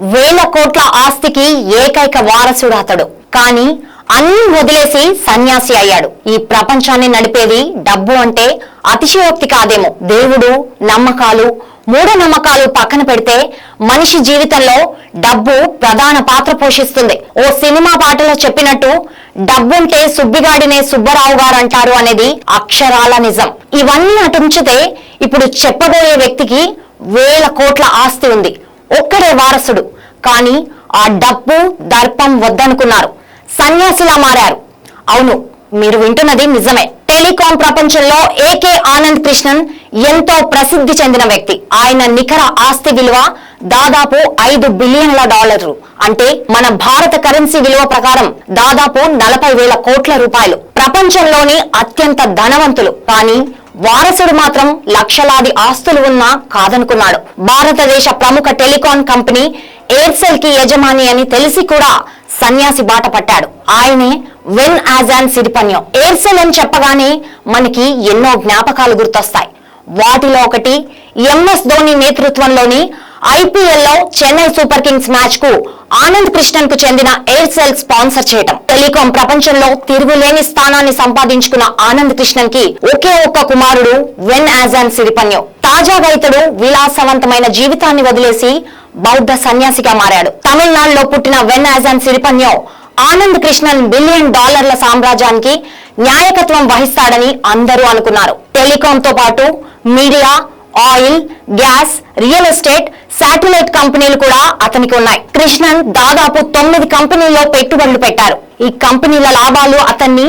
వేల కోట్ల ఆస్తికి ఏకైక వారసుడు అతడు. కానీ అన్ని వదిలేసి సన్యాసి అయ్యాడు. ఈ ప్రపంచాన్ని నడిపేది డబ్బు అంటే అతిశయోక్తి కాదేమో. దేవుడు నమ్మకాలు మూఢనమ్మకాలు పక్కన పెడితే మనిషి జీవితంలో డబ్బు ప్రధాన పాత్ర పోషిస్తుంది. ఓ సినిమా పాటలో చెప్పినట్టు డబ్బుంటే సుబ్బిగాడినే సుబ్బరావు గారు అంటారు అనేది అక్షరాల నిజం. ఇవన్నీ అటుంచితే ఇప్పుడు చెప్పబోయే వ్యక్తికి వేల కోట్ల ఆస్తి ఉంది. ఒక్కడే వారసుడు. కానీ ఆ డబ్బు దర్పం వద్దనుకున్నారు. సన్యాసిలా మారారు. అవును మీరు వింటున్నది నిజమే. టెలికాం ప్రపంచంలో ఏకే ఆనంద్ కృష్ణన్ ఎంతో ప్రసిద్ధి చెందిన వ్యక్తి. ఆయన నికర ఆస్తి విలువ దాదాపు ఐదు బిలియన్ల డాలర్లు. అంటే మన భారత కరెన్సీ విలువ ప్రకారం దాదాపు నలభై వేల కోట్ల రూపాయలు. ప్రపంచంలోని అత్యంత ధనవంతులు. కానీ వారసుడు మాత్రం లక్షలాది ఆస్తులు ఉన్నా కాదనుకున్నాడు. భారతదేశ ప్రముఖ టెలికాం కంపెనీ ఎయిర్సెల్కి యజమాని అని తెలిసి కూడా సన్యాసి బాట పట్టాడు. ఆయనే వెన్ ఆజాన్ సిరిపన్యం. ఎయిర్సెల్ అని చెప్పగానే మనకి ఎన్నో జ్ఞాపకాలు గుర్తొస్తాయి. వాటిలో ఒకటి ఎంఎస్ ధోని నేతృత్వంలోని ఐపీఎల్లో చెన్నై సూపర్ కింగ్స్ మ్యాచ్కు ఆనంద్ కృష్ణన్కు చెందిన ఎయిర్సెల్ స్పాన్సర్ చేయటం. టెలికాం ప్రపంచంలో తిరుగులేని స్థానాన్ని సంపాదించుకున్న ఆనంద్ కృష్ణన్కి ఒకే ఒక్క కుమారుడు వెన్ యాజాన్ సిరిపన్యం. తాజాగా ఇతడు విలాసవంతమైన జీవితాన్ని వదిలేసి బౌద్ధ సన్యాసిగా మారాడు. తమిళనాడులో పుట్టిన వెన్ యాజాన్ సిరిపన్యం ఆనంద్ కృష్ణన్ బిలియన్ డాలర్ల సామ్రాజ్యానికి న్యాయకత్వం వహిస్తాడని అందరూ అనుకున్నారు. టెలికాం తో పాటు media oil gas real estate satellite కంపెనీలు కూడా అతనికి ఉన్నాయి. కృష్ణన్ దాదాపు తొమ్మిది కంపెనీల్లో పెట్టుబడులు పెట్టారు. ఈ కంపెనీల లాభాలు అతన్ని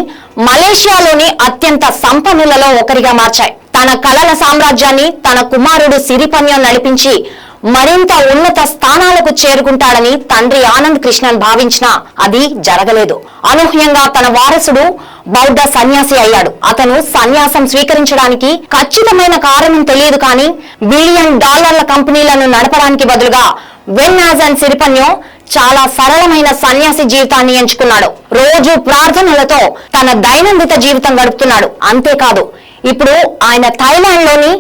మలేషియాలోని అత్యంత సంపన్నులలో ఒకరిగా మార్చాయి. తన కలల సామ్రాజ్యాన్ని తన కుమారుడు సిరిపన్యం నడిపించి మరింత ఉన్నత స్థానాలకు చేరుకుంటాడని తండ్రి ఆనంద్ కృష్ణన్ భావించినా అది జరగలేదు. అనూహ్యంగా తన వారసుడు బౌద్ధ సన్యాసి అయ్యాడు. అతను సన్యాసం స్వీకరించడానికి ఖచ్చితమైన కారణం తెలియదు కానీ బిలియన్ డాలర్ల కంపెనీలను నడపడానికి బదులుగా వెన్ అండ్ సిరిపన్యో చాలా సరళమైన సన్యాసి జీవితాన్ని ఎంచుకున్నాడు. రోజు ప్రార్థనలతో తన దైనందిత జీవితం గడుపుతున్నాడు. అంతేకాదు ఇప్పుడు ఆయన థైలాండ్లోని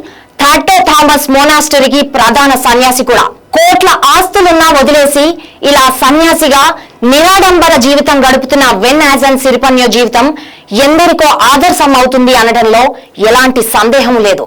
థాటో థామస్ మోనాస్టరీకి ప్రధాన సన్యాసి కూడా. కోట్ల ఆస్తులున్నా వదిలేసి ఇలా సన్యాసిగా నిరాడంబర జీవితం గడుపుతున్న వెన్ యాజన్ సిరిపన్య జీవితం ఎందరికో ఆదర్శం అవుతుంది అనడంలో ఎలాంటి సందేహం లేదు.